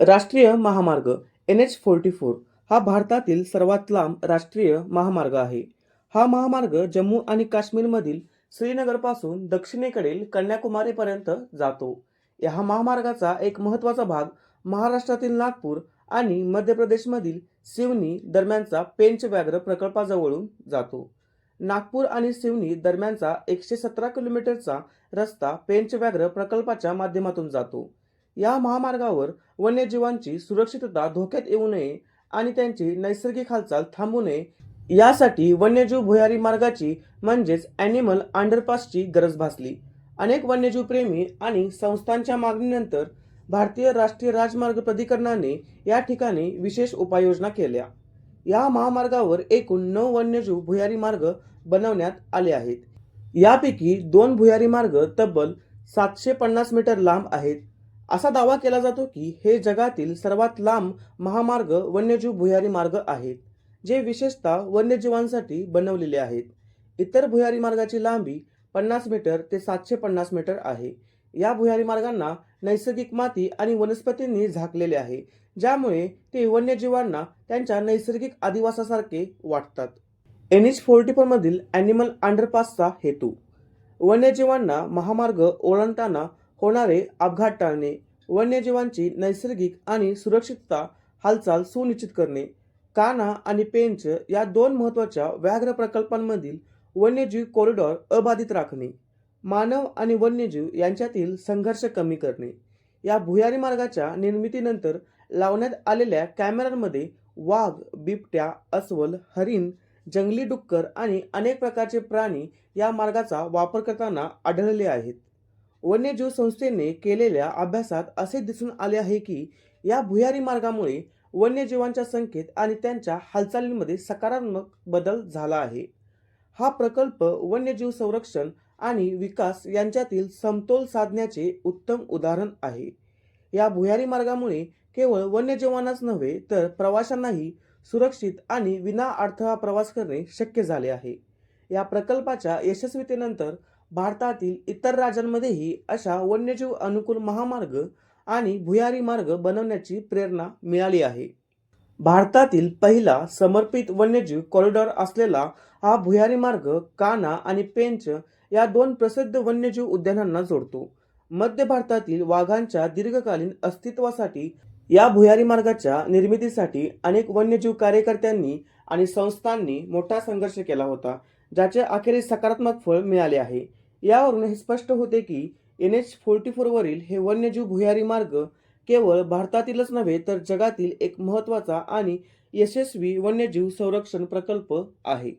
राष्ट्रीय महामार्ग N H forty four हा भारतातील सर्वात लांब राष्ट्रीय महामार्ग आहे. हा महामार्ग जम्मू आणि काश्मीरमधील श्रीनगरपासून दक्षिणेकडील कन्याकुमारीपर्यंत जातो. या महामार्गाचा एक महत्त्वाचा भाग महाराष्ट्रातील नागपूर आणि मध्य प्रदेशमधील सिवनी दरम्यानचा पेंच व्याघ्र प्रकल्पाजवळून जातो. नागपूर आणि सिवनी दरम्यानचा एकशे सतरा किलोमीटरचा रस्ता पेंच व्याघ्र प्रकल्पाच्या माध्यमातून जातो. या महामार्गावर वन्यजीवांची सुरक्षितता धोक्यात येऊ नये आणि त्यांची नैसर्गिक हालचाल थांबू नये. यासाठी वन्यजीव भुयारी मार्गाची म्हणजेच ॲनिमल अंडरपासची गरज भासली. अनेक वन्यजीव प्रेमी आणि संस्थांच्या मागणीनंतर भारतीय राष्ट्रीय राजमार्ग प्राधिकरणाने या ठिकाणी विशेष उपाययोजना केल्या. या महामार्गावर एकूण नऊ वन्यजीव भुयारी मार्ग बनवण्यात आले आहेत. यापैकी दोन भुयारी मार्ग तब्बल सातशे पन्नास मीटर लांब आहेत. असा दावा केला जातो की हे जगातील सर्वात लांब महामार्ग वन्यजीव भुयारी मार्ग आहेत जे विशेषतः वन्यजीवांसाठी बनवलेले आहेत. इतर भुयारी मार्गाची लांबी पन्नास मीटर ते सातशे पन्नास मीटर आहे. या भुयारी मार्गांना नैसर्गिक माती आणि वनस्पतींनी झाकलेले आहे ज्यामुळे ते वन्यजीवांना त्यांच्या नैसर्गिक आदिवासासारखे वाटतात. एन एच फोर्टी फोरमधील ॲनिमल अंडरपासचा हेतू. वन्यजीवांना महामार्ग ओलांडताना होणारे अपघात टाळणे वन्यजीवांची नैसर्गिक आणि सुरक्षितता हालचाल सुनिश्चित करणे काना आणि पेंच या दोन महत्त्वाच्या व्याघ्र प्रकल्पांमधील वन्यजीव कॉरिडॉर अबाधित राखणे मानव आणि वन्यजीव यांच्यातील संघर्ष कमी करणे. या भुयारी मार्गाच्या निर्मितीनंतर लावण्यात आलेल्या कॅमेऱ्यांमध्ये वाघ बिबट्या अस्वल हरिण जंगली डुक्कर आणि अनेक प्रकारचे प्राणी या मार्गाचा वापर करताना आढळले आहेत. वन्यजीव संस्थेने केलेल्या अभ्यासात असे दिसून आले आहे की या भुयारी मार्गामुळे वन्यजीवांच्या संख्येत आणि त्यांच्या हालचालींमध्ये सकारात्मक बदल झाला आहे. हा प्रकल्प वन्यजीव संरक्षण आणि विकास यांच्यातील समतोल साधण्याचे उत्तम उदाहरण आहे. या भुयारी मार्गामुळे केवळ वन्यजीवांनाच नव्हे तर प्रवाशांनाही सुरक्षित आणि विना अडथळा प्रवास करणे शक्य झाले आहे. या प्रकल्पाच्या यशस्वीतेनंतर भारतातील इतर राज्यांमध्येही अशा वन्यजीव अनुकूल महामार्ग आणि भुयारी मार्ग बनवण्याची प्रेरणा मिळाली आहे. भारतातील पहिला समर्पित वन्यजीव कॉरिडॉर असलेला हा भुयारी मार्ग काना आणि पेंच या दोन प्रसिद्ध वन्यजीव उद्यानांना जोडतो. मध्य भारतातील वाघांच्या दीर्घकालीन अस्तित्वासाठी या भुयारी मार्गाच्या निर्मितीसाठी अनेक वन्यजीव कार्यकर्त्यांनी आणि संस्थांनी मोठा संघर्ष केला होता ज्याचे अखेरीस सकारात्मक फळ मिळाले आहे. यावरून हे स्पष्ट होते की एन एच फोर्टी फोरवरील हे वन्यजीव भुयारी मार्ग केवळ भारतातीलच नव्हे तर जगातील एक महत्त्वाचा आणि यशस्वी वन्यजीव संरक्षण प्रकल्प आहे.